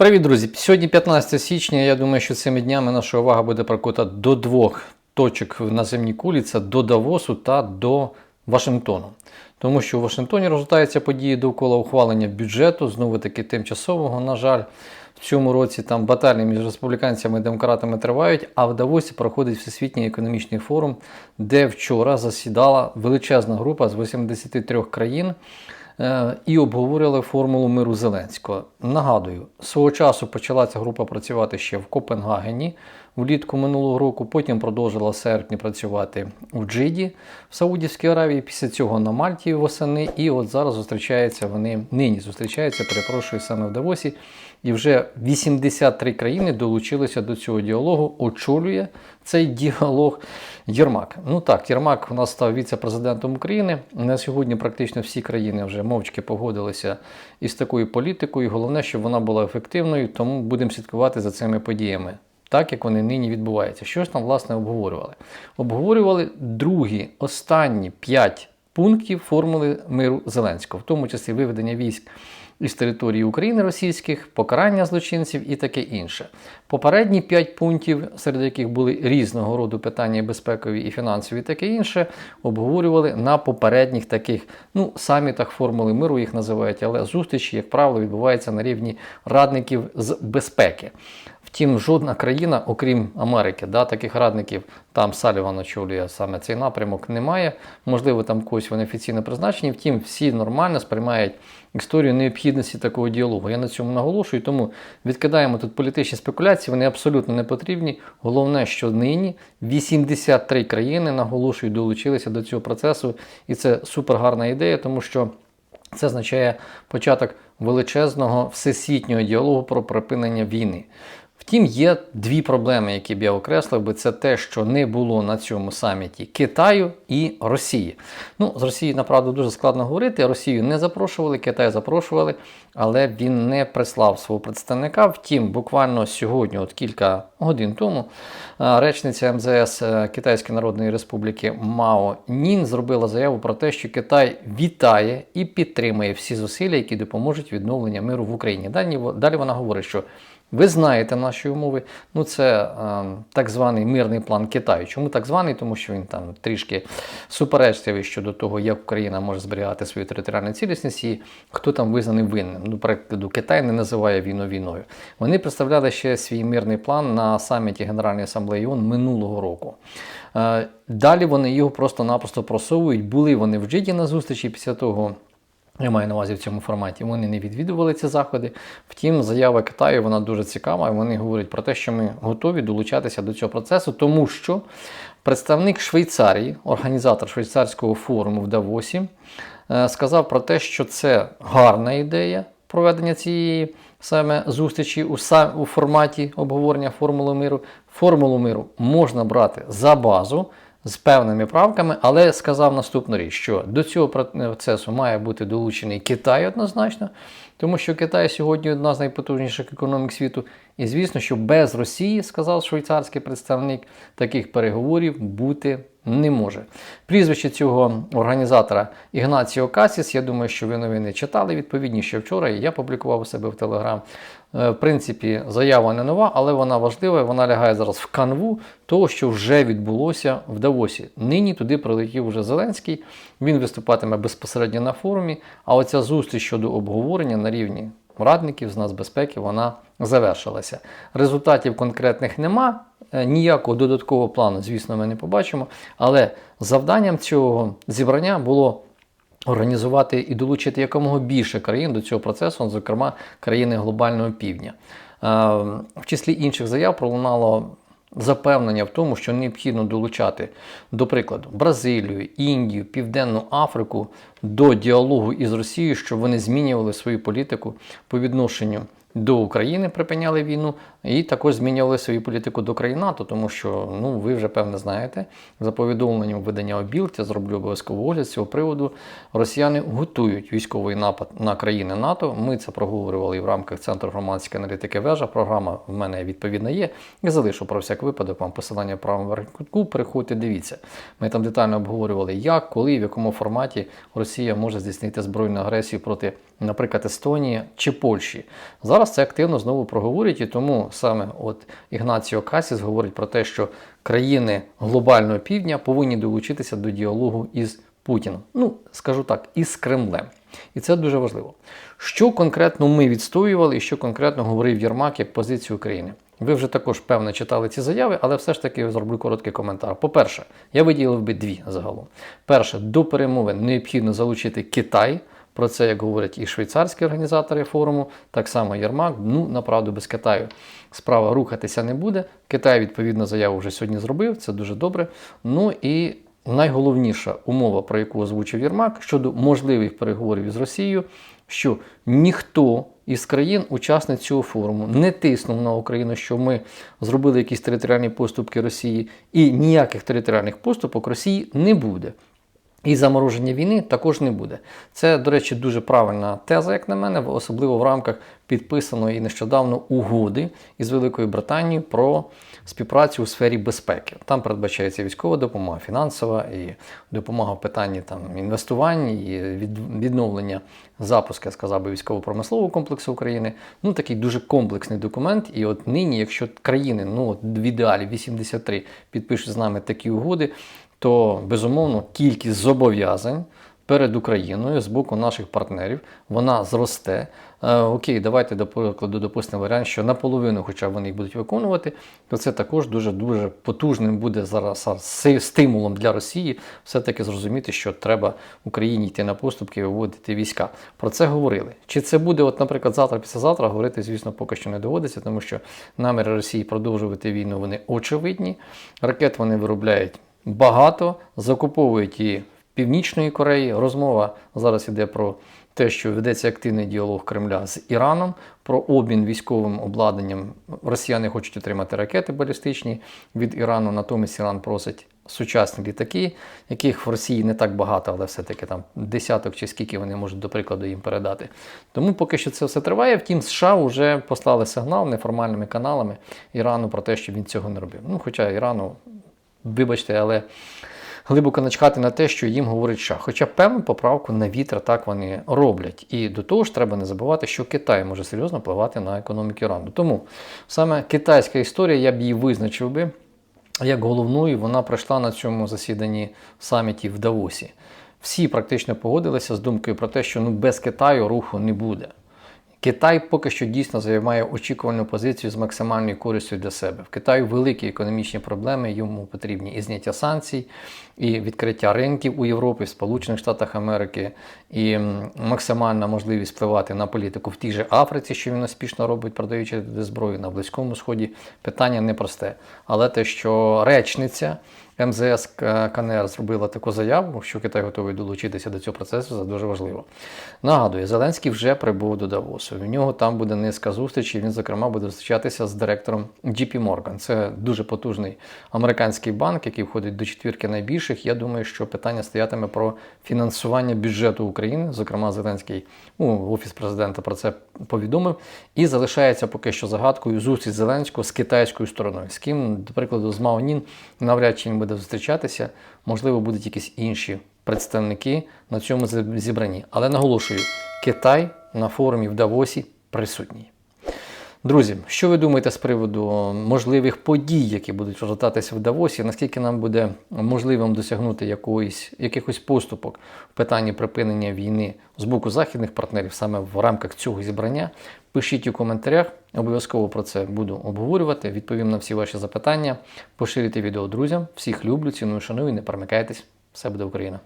Привіт, друзі! Сьогодні 15 січня. Я думаю, що цими днями наша увага буде прикута до двох точок на земній кулі: це до Давосу та до Вашингтону. Тому що у Вашингтоні розгортаються події довкола ухвалення бюджету, знову таки тимчасового. На жаль, в цьому році там баталії між республіканцями і демократами тривають. А в Давосі проходить Всесвітній економічний форум, де вчора засідала величезна група з 83 країн. Е, і обговорили формулу миру Зеленського. Нагадую, свого часу почала ця група працювати ще в Копенгагені влітку минулого року. Потім продовжила в серпні працювати в Джиді в Саудівській Аравії. Після цього на Мальті восени. І от зараз зустрічаються вони нині зустрічаються, перепрошую саме в Давосі. І вже 83 країни долучилися до цього діалогу. Очолює цей діалог Єрмак. Ну так, Єрмак у нас став віце-президентом України. На сьогодні практично всі країни вже мовчки погодилися із такою політикою. Головне, щоб вона була ефективною, тому будемо слідкувати за цими подіями. Так як вони нині відбуваються. Що ж там, власне, обговорювали? Обговорювали другі, останні п'ять пунктів формули миру Зеленського, в тому числі виведення військ із території України російських, покарання злочинців і таке інше. Попередні п'ять пунктів, серед яких були різного роду питання безпекові і фінансові, і таке інше, обговорювали на попередніх таких ну, самітах формули миру, їх називають, але зустрічі, як правило, відбуваються на рівні радників з безпеки. Втім, жодна країна, окрім Америки, да, таких радників, там Саліван очолює саме цей напрямок, немає. Можливо, там когось вони офіційно призначені. Втім, всі нормально сприймають історію необхідності такого діалогу. Я на цьому наголошую, тому відкидаємо тут політичні спекуляції, вони абсолютно не потрібні. Головне, що нині 83 країни наголошую, долучилися до цього процесу, і це супергарна ідея, тому що. Це означає початок величезного всесвітнього діалогу про припинення війни. Втім, є дві проблеми, які б я окреслив би. Це те, що не було на цьому саміті Китаю і Росії. Ну, з Росії, направду, дуже складно говорити. Росію не запрошували, Китай запрошували, але він не прислав свого представника. Втім, буквально сьогодні, от кілька годин тому, речниця МЗС Китайської Народної Республіки Мао Нін зробила заяву про те, що Китай вітає і підтримує всі зусилля, які допоможуть відновленню миру в Україні. Далі вона говорить, що ви знаєте наші умови. Ну, це е, так званий мирний план Китаю. Чому так званий? Тому що він там трішки суперечливий щодо того, як Україна може зберігати свою територіальну цілісність і хто там визнаний винним. Ну, прикладу, Китай не називає війну війною. Вони представляли ще свій мирний план на саміті Генеральної асамблеї ООН минулого року. Е, далі вони його просто-напросто просовують. Були вони в Джиді на зустрічі після того. Я маю на увазі в цьому форматі. Вони не відвідували ці заходи. Втім, заява Китаю вона дуже цікава. Вони говорять про те, що ми готові долучатися до цього процесу, тому що представник Швейцарії, організатор швейцарського форуму в Давосі, е, сказав про те, що це гарна ідея проведення цієї саме зустрічі у, у форматі обговорення формули миру. Формулу миру можна брати за базу з певними правками, але сказав наступну річ, що до цього процесу має бути долучений Китай однозначно, тому що Китай сьогодні одна з найпотужніших економік світу. І звісно, що без Росії, сказав швейцарський представник, таких переговорів бути не може. Прізвище цього організатора Ігнаціо Касіс, я думаю, що ви новини читали відповідні ще вчора, і я публікував у себе в Телеграм. Е, в принципі, заява не нова, але вона важлива. Вона лягає зараз в канву того, що вже відбулося в Давосі. Нині туди прилетів уже Зеленський. Він виступатиме безпосередньо на форумі. А оця зустріч щодо обговорення на рівні радників з нацбезпеки вона завершилася. Результатів конкретних нема. Е, ніякого додаткового плану, звісно, ми не побачимо. Але завданням цього зібрання було організувати і долучити якомога більше країн до цього процесу, зокрема країни глобального півдня. Е, в числі інших заяв пролунало запевнення в тому, що необхідно долучати, до прикладу, Бразилію, Індію, Південну Африку до діалогу із Росією, щоб вони змінювали свою політику по відношенню до України, припиняли війну, і також змінювали свою політику до країн НАТО, тому що ну ви вже певне знаєте. За повідомленням видання Обілт, я зроблю обов'язково огляд з цього приводу. Росіяни готують військовий напад на країни НАТО. Ми це проговорювали і в рамках центру громадської аналітики вежа. Програма в мене відповідна є. Я залишу про всяк випадок вам посилання в правому верхньому кутку. Переходьте, дивіться. Ми там детально обговорювали, як, коли, в якому форматі Росія може здійснити збройну агресію проти, наприклад, Естонії чи Польщі. Зараз це активно знову проговорюють, і тому саме от Ігнаціо Касіс говорить про те, що країни глобального півдня повинні долучитися до діалогу із Путіним. Ну, скажу так, із Кремлем. І це дуже важливо. Що конкретно ми відстоювали і що конкретно говорив Єрмак як позицію України? Ви вже також певно читали ці заяви, але все ж таки зроблю короткий коментар. По-перше, я виділив би дві загалом. Перше, до перемовин необхідно залучити Китай. Про це як говорять і швейцарські організатори форуму, так само Єрмак. Ну, направду, без Китаю справа рухатися не буде. Китай, відповідно, заяву вже сьогодні зробив, це дуже добре. Ну і найголовніша умова, про яку озвучив Єрмак, щодо можливих переговорів із Росією, що ніхто із країн, учасниць цього форуму, не тиснув на Україну, що ми зробили якісь територіальні поступки Росії, і ніяких територіальних поступок Росії не буде. І замороження війни також не буде. Це, до речі, дуже правильна теза, як на мене, особливо в рамках підписаної нещодавно угоди із Великою Британією про співпрацю у сфері безпеки. Там передбачається військова допомога, фінансова і допомога в питанні там інвестувань і від, відновлення запуску, я сказав би, військово-промислового комплексу України. Ну такий дуже комплексний документ. І от нині, якщо країни, ну от в ідеалі 83 підпишуть з нами такі угоди, то безумовно кількість зобов'язань перед Україною з боку наших партнерів вона зросте. Е, окей, давайте до прикладу допустимо варіант, що наполовину, хоча вони їх будуть виконувати, то це також дуже дуже потужним буде зараз стимулом для Росії все-таки зрозуміти, що треба Україні йти на поступки і виводити війська. Про це говорили. Чи це буде, от, наприклад, завтра, післязавтра, говорити, звісно, поки що не доводиться, тому що наміри Росії продовжувати війну вони очевидні. Ракет вони виробляють багато, закуповують її в Північної Кореї. Розмова зараз йде про те, що ведеться активний діалог Кремля з Іраном, про обмін військовим обладнанням. Росіяни хочуть отримати ракети балістичні від Ірану, натомість Іран просить. Сучасні літаки, яких в Росії не так багато, але все-таки там десяток чи скільки вони можуть, до прикладу, їм передати. Тому поки що це все триває. Втім, США вже послали сигнал неформальними каналами Ірану про те, що він цього не робив. Ну, Хоча Ірану вибачте, але глибоко начхати на те, що їм говорить США. Хоча певну поправку на вітер так вони роблять. І до того ж, треба не забувати, що Китай може серйозно впливати на економіку Ірану. Тому саме китайська історія, я б її визначив би як головною, вона пройшла на цьому засіданні саміті в Давосі. Всі практично погодилися з думкою про те, що ну без Китаю руху не буде. Китай поки що дійсно займає очікувальну позицію з максимальною користю для себе. В Китаю великі економічні проблеми, йому потрібні і зняття санкцій, і відкриття ринків у Європі, в Сполучених Штатах Америки, і максимальна можливість впливати на політику в тій же Африці, що він успішно робить, продаючи зброю на Близькому Сході. Питання непросте. Але те, що речниця. МЗС КНР зробила таку заяву, що Китай готовий долучитися до цього процесу, це дуже важливо. Нагадую, Зеленський вже прибув до Давосу. У нього там буде низка зустрічей. Він, зокрема, буде зустрічатися з директором JP Morgan. Це дуже потужний американський банк, який входить до четвірки найбільших. Я думаю, що питання стоятиме про фінансування бюджету України. Зокрема, Зеленський ну, офіс президента про це повідомив. І залишається поки що загадкою зустріч Зеленського з китайською стороною. З ким, до прикладу, з Маонін навряд чи він буде буде зустрічатися, можливо, будуть якісь інші представники на цьому зібранні. Але наголошую, Китай на форумі в Давосі присутній. Друзі, що ви думаєте з приводу можливих подій, які будуть розгортатися в Давосі? Наскільки нам буде можливим досягнути якоїсь, якихось поступок в питанні припинення війни з боку західних партнерів саме в рамках цього зібрання? Пишіть у коментарях, обов'язково про це буду обговорювати. Відповім на всі ваші запитання. Поширюйте відео друзям. Всіх люблю, ціную, шаную, не перемикайтесь. Все буде Україна!